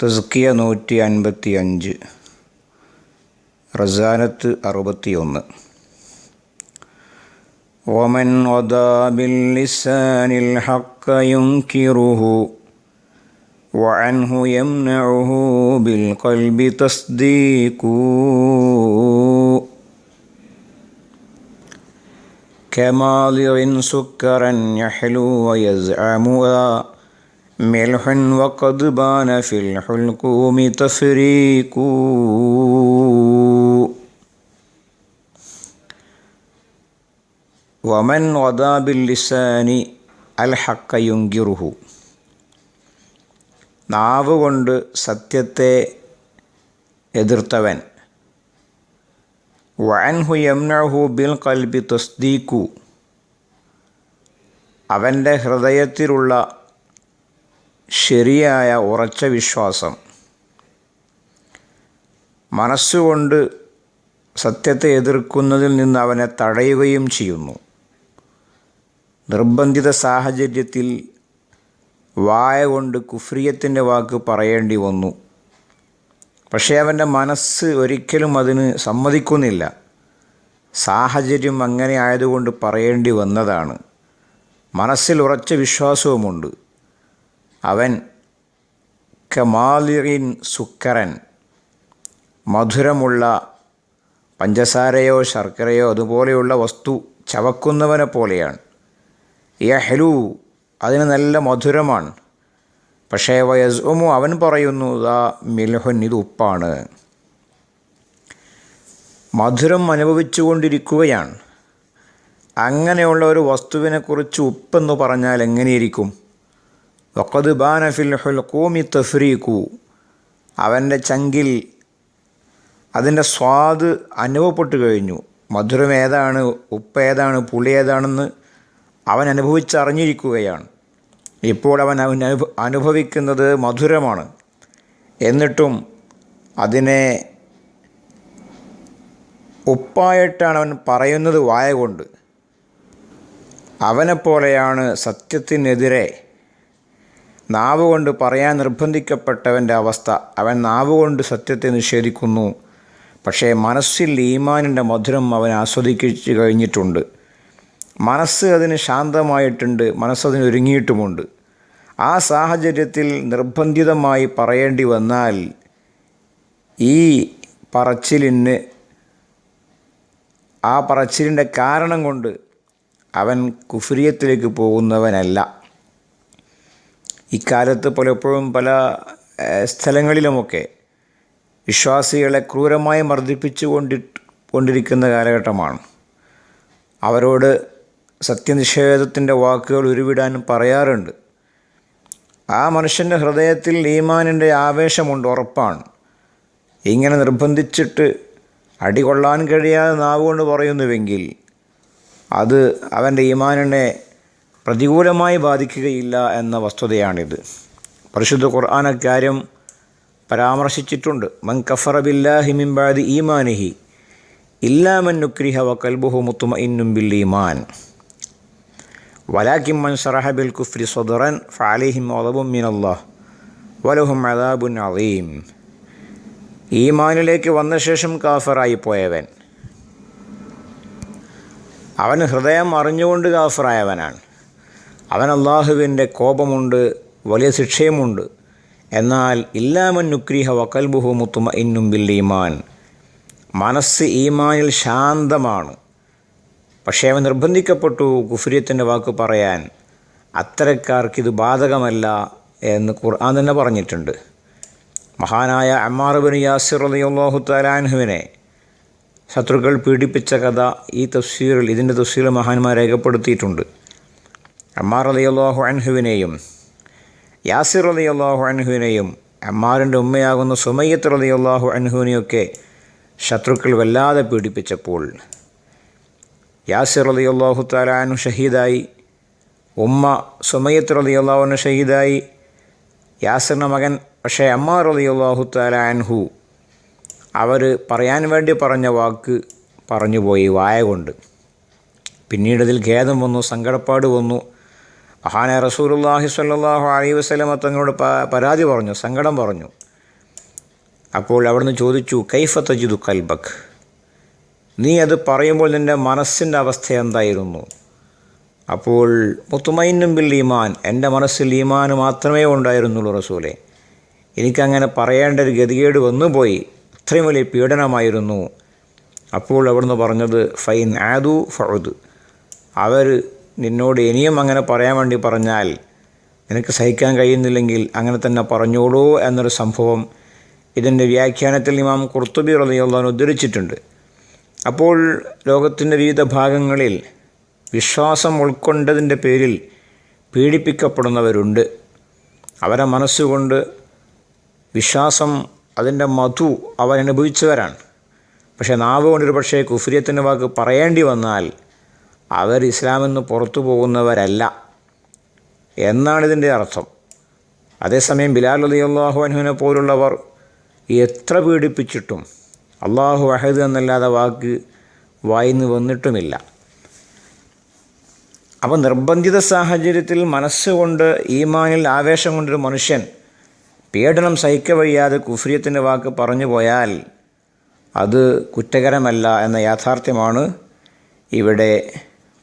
തസ്കിയ നൂറ്റി അൻപത്തി അഞ്ച് റസാനത്ത് അറുപത്തിയൊന്ന് ومن غدا باللسان الحق ينكره وعنه يمنعه بالقلب تصديق كماضغ سكرا يحلو ويزعم ذا ملح وقد بان في الحلقوم تفريق വമൻ വദാബിൽ ലിസാനി അൽ ഹക്ക യുങ്കിറുഹു നാവ് കൊണ്ട് സത്യത്തെ എതിർത്തവൻ വഅൻഹു യംനഹു ബിൽ കൽബി തസ്ദീഖു അവൻ്റെ ഹൃദയത്തിലുള്ള ശരിയായ ഉറച്ച വിശ്വാസം. മനസ്സുകൊണ്ട് സത്യത്തെ എതിർക്കുന്നതിൽ നിന്ന് അവനെ തടയുകയും ചെയ്യുന്നു. നിർബന്ധിത സാഹചര്യത്തിൽ വായ കൊണ്ട് കുഫ്രിയത്തിന്റെ വാക്ക് പറയേണ്ടി വന്നു. പക്ഷേ അവന്റെ മനസ്സ് ഒരിക്കലും അതിന് സമ്മതിക്കുന്നില്ല. സാഹചര്യം അങ്ങനെ ആയതുകൊണ്ട് പറയേണ്ടി വന്നതാണ്. മനസ്സിൽ ഉറച്ച വിശ്വാസവുമുണ്ട്. അവൻ കമാലിറിൻ സുക്കരൻ. മധുരമുള്ള പഞ്ചസാരയോ ശർക്കരയോ അതുപോലെയുള്ള വസ്തു ചവക്കുന്നവനെ പോലെയാണ്. യഹ്ലു അതിന് നല്ല മധുരമാണ്. പക്ഷേ വയസ്ഉമു അവൻ പറയുന്നു ദാ മിൽഹുൻ ഇത് ഉപ്പാണ്. മധുരം അനുഭവിച്ചു കൊണ്ടിരിക്കുകയാണ് അങ്ങനെയുള്ള ഒരു വസ്തുവിനെക്കുറിച്ച് ഉപ്പെന്ന് പറഞ്ഞാൽ എങ്ങനെയിരിക്കും? വക്കത് ബാനഫിൽ ഹുൽക്കൂമി തഫ്രീഖു. അവന്റെ ചങ്കിൽ അതിന്റെ സ്വാദ് അനുഭവപ്പെട്ടു കഴിഞ്ഞു. മധുരം ഏതാണ് ഉപ്പ് ഏതാണ് പുളി ഏതാണെന്ന് അവൻ അനുഭവിച്ചറിഞ്ഞിരിക്കുകയാണ്. ഇപ്പോൾ അവൻ അവൻ അനുഭവിക്കുന്നത് മധുരമാണ്. എന്നിട്ടും അതിനെ ഉപ്പായിട്ടാണ് അവൻ പറയുന്നത് വായ കൊണ്ട്. അവനെപ്പോലെയാണ് സത്യത്തിനെതിരെ നാവ് കൊണ്ട് പറയാൻ നിർബന്ധിക്കപ്പെട്ടവന്റെ അവസ്ഥ. അവൻ നാവ് കൊണ്ട് സത്യത്തെ നിഷേധിക്കുന്നു. പക്ഷേ മനസ്സിൽ ഈമാനിന്റെ മധുരം അവൻ ആസ്വദിച്ചു കഴിഞ്ഞിട്ടുണ്ട്. മനസ്സ് അതിന് ശാന്തമായിട്ടുണ്ട് മനസ്സതിന് ഒരുങ്ങിയിട്ടുമുണ്ട്. ആ സാഹചര്യത്തിൽ നിർബന്ധിതമായി പറയേണ്ടി വന്നാൽ ഈ പറച്ചിലിന് ആ പറച്ചിലിന്റെ കാരണം കൊണ്ട് അവൻ കുഫ്രിയത്തിലേക്ക് പോകുന്നവനല്ല. ഇക്കാലത്ത് പലപ്പോഴും പല സ്ഥലങ്ങളിലുമൊക്കെ വിശ്വാസികളെ ക്രൂരമായി മർദ്ദിപ്പിച്ചു കൊണ്ടി കൊണ്ടിരിക്കുന്ന കാലഘട്ടമാണ്. അവരോട് സത്യനിഷേധത്തിന്റെ വാക്കുകൾ ഉരുവിടാൻ പറയാറുണ്ട്. ആ മനുഷ്യന്റെ ഹൃദയത്തിൽ ഈമാനിന്റെ ആവേശമുണ്ട് ഉറപ്പാണ്. ഇങ്ങനെ നിർബന്ധിച്ചിട്ട് അടികൊള്ളാൻ കഴിയാതെ നാവുകൊണ്ട് പറയുന്നുവെങ്കിൽ അത് അവന്റെ ഈമാനിനെ പ്രതികൂലമായി ബാധിക്കുകയില്ല എന്ന വസ്തുതയാണിത്. പരിശുദ്ധ ഖുർആൻ പരാമർശിച്ചിട്ടുണ്ട്. മൻ കഫറ ബില്ലാഹി മിംബാദി ഈമാനിഹി ഇല്ലാമൻ നുക്രിഹ വ കൽബുഹു മുത്തുമ ഇന്നും ബിൽ ഈമാൻ. വലാക്കിം മൻ സറഹ ബിൽ കുഫ്രി സദറൻ ഫാലിഹിം ഒളബും മിനല്ലാഹ് വലഹും അദാബുൻ അലീം ഈമാനിലേക്ക് വന്ന ശേഷം കാഫറായി പോയവൻ. അവൻ ഹൃദയം അറിഞ്ഞുകൊണ്ട് കാഫറായവനാണ്. അവൻ അള്ളാഹുവിന്റെ കോപമുണ്ട് വലിയ ശിക്ഷയുമുണ്ട്. എന്നാൽ ഇല്ലാമൻ നുക്രിഹ വക്കൽബുഹു മുത്തുമ ഇന്നും ബില്ലീമാൻ മനസ്സ് ഈമാനിൽ ശാന്തമാണ്. പക്ഷേ അവൻ നിർബന്ധിക്കപ്പെട്ടു കുഫ്രിയത്തിന്റെ വാക്ക് പറയാൻ. അത്തരക്കാർക്ക് ഇത് ബാധകമല്ല എന്ന് ഖുർആൻ തന്നെ പറഞ്ഞിട്ടുണ്ട്. മഹാനായ അമ്മാറുബിൻ യാസിർ അലിയുള്ളാഹു തലാൻഹുവിനെ ശത്രുക്കൾ പീഡിപ്പിച്ച കഥ ഈ തഫ്സീറിൽ ഇതിന്റെ തഫ്സീറിൽ മഹാന്മാർ രേഖപ്പെടുത്തിയിട്ടുണ്ട്. അമ്മാർ അലിയല്ലാഹു അൻഹുവിനെയും യാസിർ അലിയല്ലാഹു അൻഹുവിനെയും അമ്മാറിന്റെ ഉമ്മയാകുന്ന സുമയ്യത്ത് അലിയല്ലാഹു അൻഹുവിനെയൊക്കെ ശത്രുക്കൾ വല്ലാതെ പീഡിപ്പിച്ചപ്പോൾ യാസിർ അലി അള്ളാഹു താലാനു ഷഹീദായി ഉമ്മ സുമയ്യത്ത് അലി അള്ളാഹുവിന് ഷഹീദായി യാസിറിന്റെ മകൻ പക്ഷേ അമ്മാർ അലി അള്ളാഹു താലാൻഹു അവർ പറയാൻ വേണ്ടി പറഞ്ഞ വാക്ക് പറഞ്ഞുപോയി വായ കൊണ്ട്. പിന്നീട് ഇതിൽ ഖേദം വന്നു സങ്കടപ്പാട് വന്നു. മഹാനെ റസൂലുല്ലാഹി സ്വല്ലല്ലാഹു അലൈഹി വസ്ലമ തങ്ങളോട് പരാതി പറഞ്ഞു സങ്കടം പറഞ്ഞു. അപ്പോൾ അവിടുന്ന് ചോദിച്ചു കൈഫ തജിദു കൽബക്? നീ അത് പറയുമ്പോൾ നിന്റെ മനസ്സിന്റെ അവസ്ഥ എന്തായിരുന്നു? അപ്പോൾ മുത്തുമൈനും ബിൽ ഈമാൻ എന്റെ മനസ്സിൽ ഈമാൻ മാത്രമേ ഉണ്ടായിരുന്നുള്ളൂ റസൂലെ. എനിക്കങ്ങനെ പറയേണ്ട ഒരു ഗതികേട് വന്നുപോയി അത്രയും വലിയ പീഡനമായിരുന്നു. അപ്പോൾ അവിടുന്ന് പറഞ്ഞത് ഫൈൻ ആദു ഫഴുദ് അവർ നിന്നോട് ഇനിയും അങ്ങനെ പറയാൻ വേണ്ടി പറഞ്ഞാൽ നിനക്ക് സഹിക്കാൻ കഴിയുന്നില്ലെങ്കിൽ അങ്ങനെ തന്നെ പറഞ്ഞോളൂ എന്നൊരു സംഭവം ഇതിന്റെ വ്യാഖ്യാനത്തിൽ ഇമാം കുർത്തുബി റളിയല്ലാഹു ഉദ്ധരിച്ചിട്ടുണ്ട്. അപ്പോൾ ലോകത്തിന്റെ വിവിധ ഭാഗങ്ങളിൽ വിശ്വാസം ഉൾക്കൊണ്ടതിന്റെ പേരിൽ പീഡിപ്പിക്കപ്പെടുന്നവരുണ്ട്. അവരെ മനസ്സുകൊണ്ട് വിശ്വാസം അതിന്റെ മധു അവരനുഭവിച്ചവരാണ്. പക്ഷേ നാവ് കൊണ്ടൊരു പക്ഷേ കുഫ്രിയത്തിന്റെ വാക്ക് പറയേണ്ടി വന്നാൽ അവർ ഇസ്ലാമിൽ നിന്ന് പുറത്തു പോകുന്നവരല്ല എന്നാണ് ഇതിന്റെ അർത്ഥം. അതേസമയം ബിലാൽ അലി അള്ളാഹു അനുവിനെ പോലുള്ളവർ എത്ര പീഡിപ്പിച്ചിട്ടും അള്ളാഹു അഹദ് എന്നല്ലാതെ വാക്ക് വായിന്ന് വന്നിട്ടുമില്ല. അപ്പോൾ നിർബന്ധിത സാഹചര്യത്തിൽ മനസ്സുകൊണ്ട് ഈമാനിൽ ആവേശം കൊണ്ടൊരു മനുഷ്യൻ പീഡനം സഹിക്ക വയ്യാതെ കുഫ്രിയത്തിന്റെ വാക്ക് പറഞ്ഞു പോയാൽ അത് കുറ്റകരമല്ല എന്ന യാഥാർത്ഥ്യമാണ് ഇവിടെ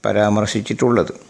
പരാമർശിച്ചിട്ടുള്ളത്.